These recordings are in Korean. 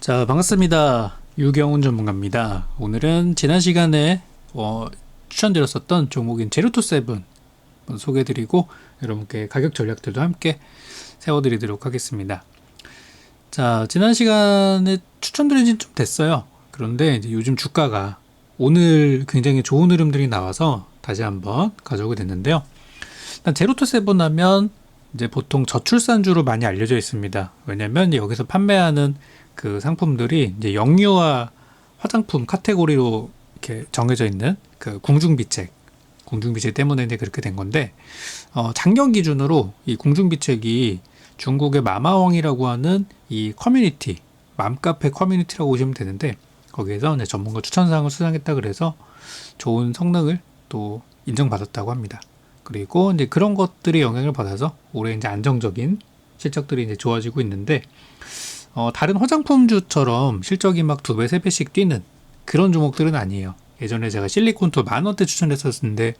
자, 반갑습니다. 유경훈 전문가입니다. 오늘은 지난 시간에 어, 추천드렸었던 종목인 제로투 세븐 소개해드리고 여러분께 가격 전략들도 함께 세워드리도록 하겠습니다. 자, 지난 시간에 추천드린 지 좀 됐어요. 그런데 요즘 주가가 오늘 굉장히 좋은 흐름들이 나와서 다시 한번 가져오게 됐는데요. 일단 제로투 세븐 하면 이제 보통 저출산주로 많이 알려져 있습니다. 왜냐면 여기서 판매하는 그 상품들이 이제 영유아 화장품 카테고리로 이렇게 정해져 있는 그 궁중비책, 궁중비책 때문에 이제 그렇게 된 건데, 어, 작년 기준으로 이 궁중비책이 중국의 마마왕이라고 하는 이 커뮤니티, 맘카페 커뮤니티라고 보시면 되는데, 거기에서 이제 전문가 추천사항을 수상했다 그래서 좋은 성능을 또 인정받았다고 합니다. 그리고 이제 그런 것들의 영향을 받아서 올해 이제 안정적인 실적들이 이제 좋아지고 있는데, 어, 다른 화장품주처럼 실적이 막 두 배, 세 배씩 뛰는 그런 종목들은 아니에요. 예전에 제가 실리콘토 만 원대 추천했었는데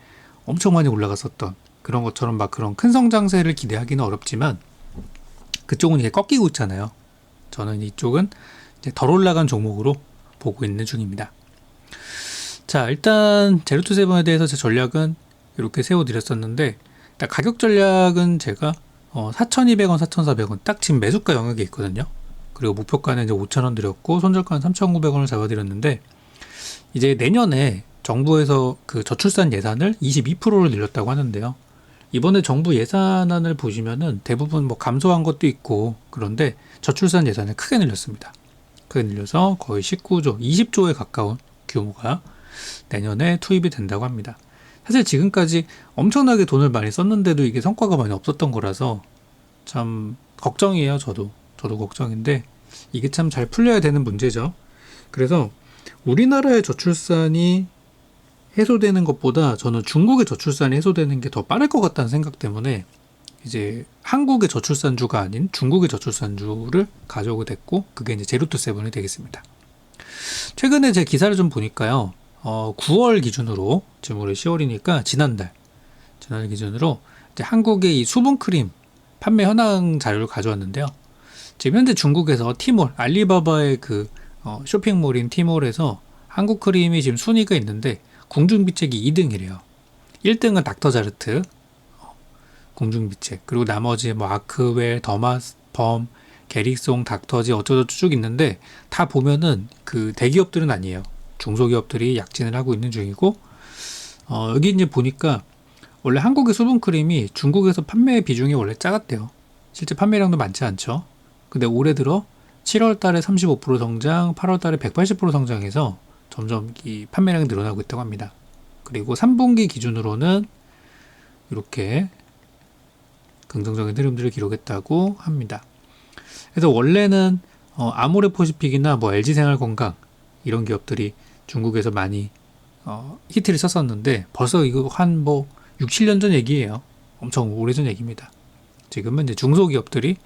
엄청 많이 올라갔었던 그런 것처럼 막 그런 큰 성장세를 기대하기는 어렵지만 그쪽은 이제 꺾이고 있잖아요. 저는 이쪽은 이제 덜 올라간 종목으로 보고 있는 중입니다. 자, 일단 제로투 세븐에 대해서 제 전략은 이렇게 세워드렸었는데 가격 전략은 제가 어, 4,200원, 4,400원 딱 지금 매수가 영역에 있거든요. 그리고 목표가는 이제 5,000원 드렸고 손절가는 3,900원을 잡아드렸는데 이제 내년에 정부에서 그 저출산 예산을 22%를 늘렸다고 하는데요. 이번에 정부 예산안을 보시면은 대부분 뭐 감소한 것도 있고 그런데 저출산 예산을 크게 늘렸습니다. 크게 늘려서 거의 19조, 20조에 가까운 규모가 내년에 투입이 된다고 합니다. 사실 지금까지 엄청나게 돈을 많이 썼는데도 이게 성과가 많이 없었던 거라서 참 걱정이에요, 저도. 저도 걱정인데 이게 참 잘 풀려야 되는 문제죠. 그래서 우리나라의 저출산이 해소되는 것보다 저는 중국의 저출산이 해소되는 게 더 빠를 것 같다는 생각 때문에 이제 한국의 저출산주가 아닌 중국의 저출산주를 가져오게 됐고 그게 이제 제로투 세븐이 되겠습니다. 최근에 제 기사를 좀 보니까요. 어, 9월 기준으로 지금 올해 10월이니까 지난달 지난달 기준으로 이제 한국의 이 수분 크림 판매 현황 자료를 가져왔는데요. 지금 현재 중국에서 티몰, 알리바바의 그 어, 쇼핑몰인 티몰에서 한국 크림이 지금 순위가 있는데 궁중비책이 2등이래요. 1등은 닥터자르트, 어, 궁중비책. 그리고 나머지 뭐 아크웰, 더마스펌, 게릭송, 닥터지 어쩌저쩌 쭉 있는데 다 보면은 그 대기업들은 아니에요. 중소기업들이 약진을 하고 있는 중이고 어, 여기 이제 보니까 원래 한국의 수분크림이 중국에서 판매 비중이 원래 작았대요. 실제 판매량도 많지 않죠. 근데 올해 들어 7월 달에 35% 성장, 8월 달에 180% 성장해서 점점 이 판매량이 늘어나고 있다고 합니다. 그리고 3분기 기준으로는 이렇게 긍정적인 흐름들을 기록했다고 합니다. 그래서 원래는 어, 아모레포시픽이나 뭐 LG생활건강 이런 기업들이 중국에서 많이 어, 히트를 쳤었는데 벌써 이거 한 뭐 6, 7년 전 얘기예요. 엄청 오래전 얘기입니다. 지금은 이제 중소기업들이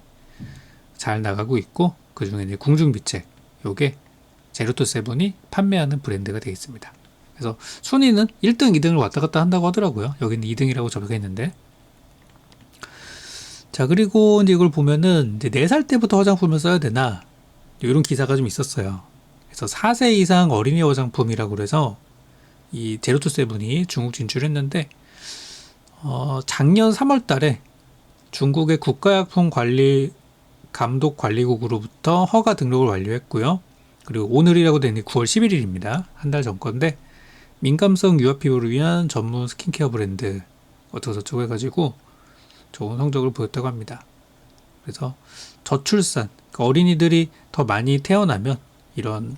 잘 나가고 있고 그 중에 이제 궁중비책 요게 제로투 세븐이 판매하는 브랜드가 되겠습니다. 그래서 순위는 1등, 2등을 왔다 갔다 한다고 하더라고요. 여기는 2등이라고 적혀 있는데. 자, 그리고 이제 이걸 보면은 이제 4살 때부터 화장품을 써야 되나 이런 기사가 좀 있었어요. 그래서 4세 이상 어린이 화장품이라고 그래서 이 제로투 세븐이 중국 진출했는데 어, 작년 3월 달에 중국의 국가약품 관리 감독 관리국으로부터 허가 등록을 완료했고요. 그리고 오늘이라고 되니 9월 11일입니다. 한 달 전 건데 민감성 유아 피부를 위한 전문 스킨케어 브랜드 어쩌고저쩌고 해가지고 좋은 성적을 보였다고 합니다. 그래서 저출산 그러니까 어린이들이 더 많이 태어나면 이런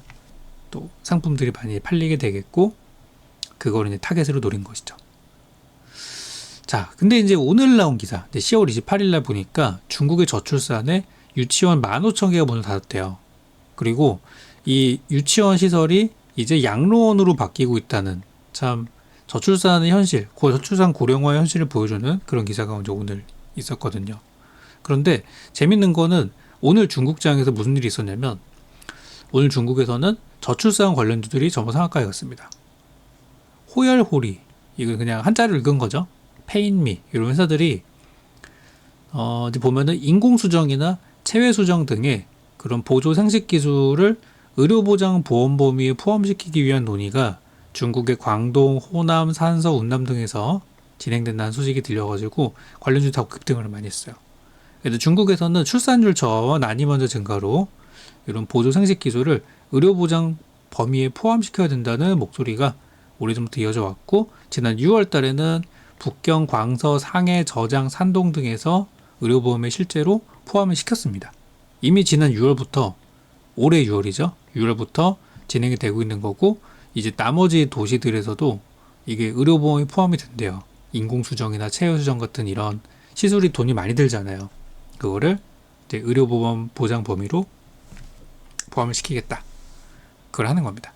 또 상품들이 많이 팔리게 되겠고 그걸 이제 타겟으로 노린 것이죠. 자, 근데 이제 오늘 나온 기사, 10월 28일 날 보니까 중국의 저출산에 유치원 15,000개가 문을 닫았대요. 그리고 이 유치원 시설이 이제 양로원으로 바뀌고 있다는 참 저출산의 현실, 저출산 고령화의 현실을 보여주는 그런 기사가 먼저 오늘 있었거든요. 그런데 재밌는 거는 오늘 중국장에서 무슨 일이 있었냐면 오늘 중국에서는 저출산 관련주들이 전부 상한가에 갔습니다. 호열호리 이거 그냥 한자를 읽은 거죠. 페인미 이런 회사들이 어 이제 보면은 인공수정이나 체외 수정 등의 그런 보조 생식 기술을 의료보장 보험 범위에 포함시키기 위한 논의가 중국의 광동, 호남, 산서, 운남 등에서 진행된다는 소식이 들려가지고 관련주 다 급등을 많이 했어요. 그래도 중국에서는 출산율 저하와 난이 먼저 증가로 이런 보조 생식 기술을 의료보장 범위에 포함시켜야 된다는 목소리가 오래전부터 이어져 왔고 지난 6월 달에는 북경, 광서, 상해, 저장, 산동 등에서 의료보험에 실제로 포함을 시켰습니다. 이미 지난 6월부터 올해 6월이죠. 6월부터 진행이 되고 있는 거고 이제 나머지 도시들에서도 이게 의료보험이 포함이 된대요. 인공수정이나 체외수정 같은 이런 시술이 돈이 많이 들잖아요. 그거를 이제 의료보험 보장 범위로 포함을 시키겠다. 그걸 하는 겁니다.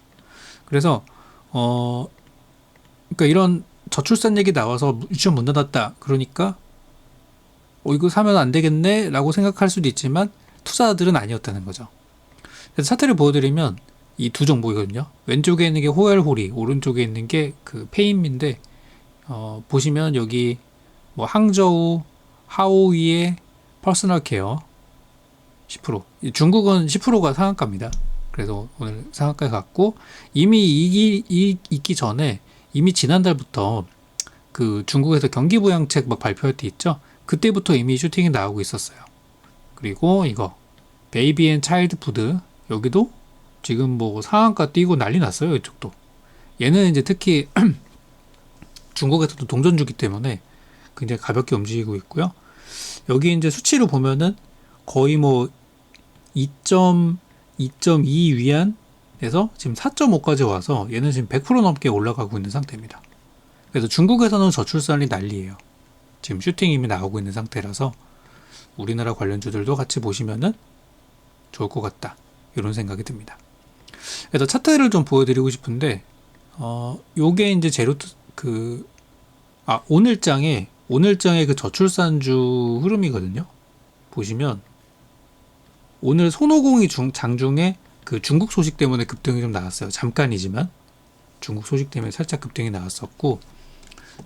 그래서 어 그러니까 이런 저출산 얘기 나와서 유치원 문 닫았다. 그러니까 어 이거 사면 안 되겠네 라고 생각할 수도 있지만 투자들은 아니었다는 거죠. 그래서 차트를 보여드리면 이 두 종목이거든요. 왼쪽에 있는 게 호열호리, 오른쪽에 있는 게 그 페인미인데 어, 보시면 여기 뭐 항저우, 하오이의 퍼스널 케어 10%. 이 중국은 10%가 상한가입니다. 그래서 오늘 상한가에 갔고 이미 이기 이, 있기 전에 이미 지난달부터 그 중국에서 경기 부양책 막 발표할 때 있죠. 그때부터 이미 슈팅이 나오고 있었어요. 그리고 이거 베이비 앤 차일드 푸드 여기도 지금 뭐 상한가 뛰고 난리 났어요. 이쪽도. 얘는 이제 특히 중국에서도 동전주기 때문에 굉장히 가볍게 움직이고 있고요. 여기 이제 수치로 보면은 거의 뭐 2.2.2 위안 에서 지금 4.5까지 와서 얘는 지금 100% 넘게 올라가고 있는 상태입니다. 그래서 중국에서는 저출산이 난리예요. 지금 슈팅 이미 나오고 있는 상태라서 우리나라 관련주들도 같이 보시면은 좋을 것 같다. 이런 생각이 듭니다. 그래서 차트를 좀 보여드리고 싶은데, 어, 요게 이제 제로트, 그, 아, 오늘장에, 오늘장의 그 저출산주 흐름이거든요. 보시면, 오늘 손오공이 중, 장중에 그 중국 소식 때문에 급등이 좀 나왔어요. 잠깐이지만. 중국 소식 때문에 살짝 급등이 나왔었고,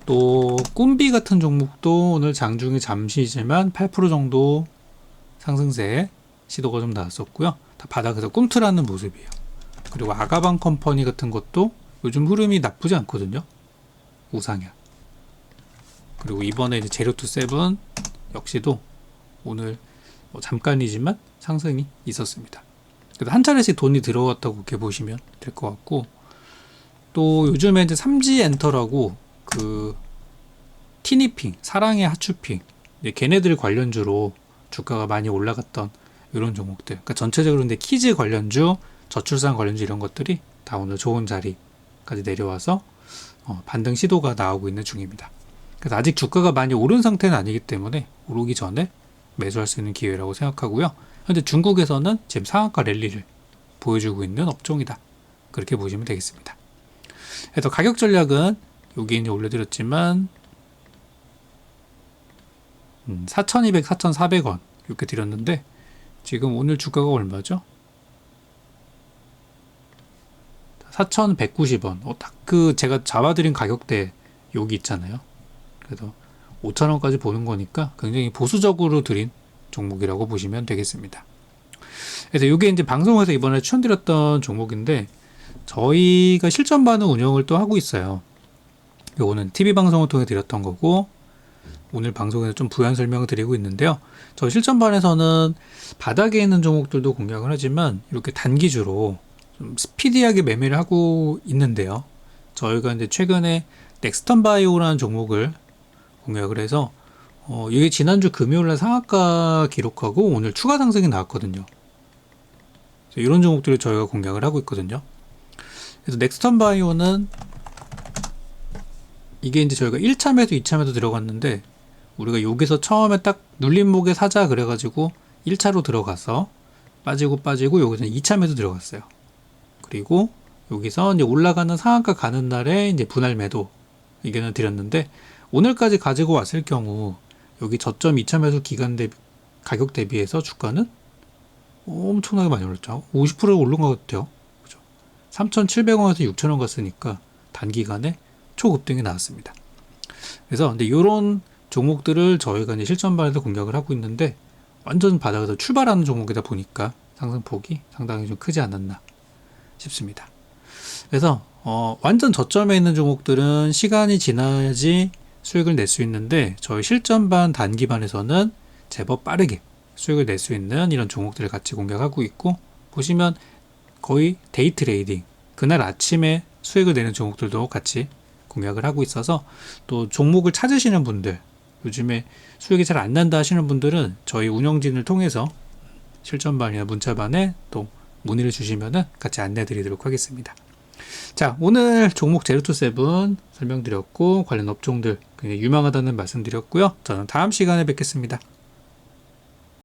또, 꿈비 같은 종목도 오늘 장중에 잠시지만 8% 정도 상승세 시도가 좀 나왔었고요. 다 바닥에서 꿈틀하는 모습이에요. 그리고 아가방 컴퍼니 같은 것도 요즘 흐름이 나쁘지 않거든요. 우상향. 그리고 이번에 이제 제로투 세븐 역시도 오늘 뭐 잠깐이지만 상승이 있었습니다. 그래서 한 차례씩 돈이 들어왔다고 이렇게 보시면 될 것 같고 또 요즘에 이제 3G 엔터라고 그 티니핑, 사랑의 하추핑 이제 걔네들 관련주로 주가가 많이 올라갔던 이런 종목들. 그러니까 전체적으로 근데 키즈 관련주, 저출산 관련주 이런 것들이 다 오늘 좋은 자리까지 내려와서 어, 반등 시도가 나오고 있는 중입니다. 그래서 아직 주가가 많이 오른 상태는 아니기 때문에 오르기 전에 매수할 수 있는 기회라고 생각하고요. 현재 중국에서는 지금 상한가 랠리를 보여주고 있는 업종이다. 그렇게 보시면 되겠습니다. 그래서 가격 전략은 여기 이제 올려드렸지만 음, 4,200, 4,400원 이렇게 드렸는데 지금 오늘 주가가 얼마죠? 4,190원. 어, 딱 그 제가 잡아드린 가격대 여기 있잖아요. 그래서 5,000원까지 보는 거니까 굉장히 보수적으로 드린 종목이라고 보시면 되겠습니다. 그래서 이게 이제 방송에서 이번에 추천드렸던 종목인데 저희가 실전 반응 운영을 또 하고 있어요. 요거는 TV 방송을 통해 드렸던 거고 오늘 방송에서 좀 부연 설명을 드리고 있는데요. 저 실전반에서는 바닥에 있는 종목들도 공략을 하지만 이렇게 단기주로 좀 스피디하게 매매를 하고 있는데요. 저희가 이제 최근에 넥스턴 바이오라는 종목을 공략을 해서 어, 이게 지난주 금요일날 상한가 기록하고 오늘 추가 상승이 나왔거든요. 이런 종목들을 저희가 공략을 하고 있거든요. 그래서 넥스턴 바이오는 이게 이제 저희가 1차 매도, 2차 매도 들어갔는데 우리가 여기서 처음에 딱 눌림목에 사자 그래가지고 1차로 들어가서 빠지고 빠지고 여기서 2차 매도 들어갔어요. 그리고 여기서 이제 올라가는 상한가 가는 날에 이제 분할 매도 의견을 드렸는데 오늘까지 가지고 왔을 경우 여기 저점 2차 매수 기간 대비 가격 대비해서 주가는 엄청나게 많이 올랐죠. 50% 오른 것 같아요. 그죠? 3,700원에서 6,000원 갔으니까 단기간에 초급등이 나왔습니다. 그래서 근데 이런 종목들을 저희가 이제 실전반에서 공략을 하고 있는데 완전 바닥에서 출발하는 종목이다 보니까 상승폭이 상당히 좀 크지 않았나 싶습니다. 그래서 어, 완전 저점에 있는 종목들은 시간이 지나야지 수익을 낼 수 있는데 저희 실전반 단기반에서는 제법 빠르게 수익을 낼 수 있는 이런 종목들을 같이 공략하고 있고 보시면 거의 데이 트레이딩 그날 아침에 수익을 내는 종목들도 같이 공략을 하고 있어서 또 종목을 찾으시는 분들 요즘에 수익이 잘 안 난다 하시는 분들은 저희 운영진을 통해서 실전반이나 문자반에 또 문의를 주시면은 같이 안내 드리도록 하겠습니다. 자, 오늘 종목 제로투세븐 설명드렸고 관련 업종들 굉장히 유망하다는 말씀드렸고요. 저는 다음 시간에 뵙겠습니다.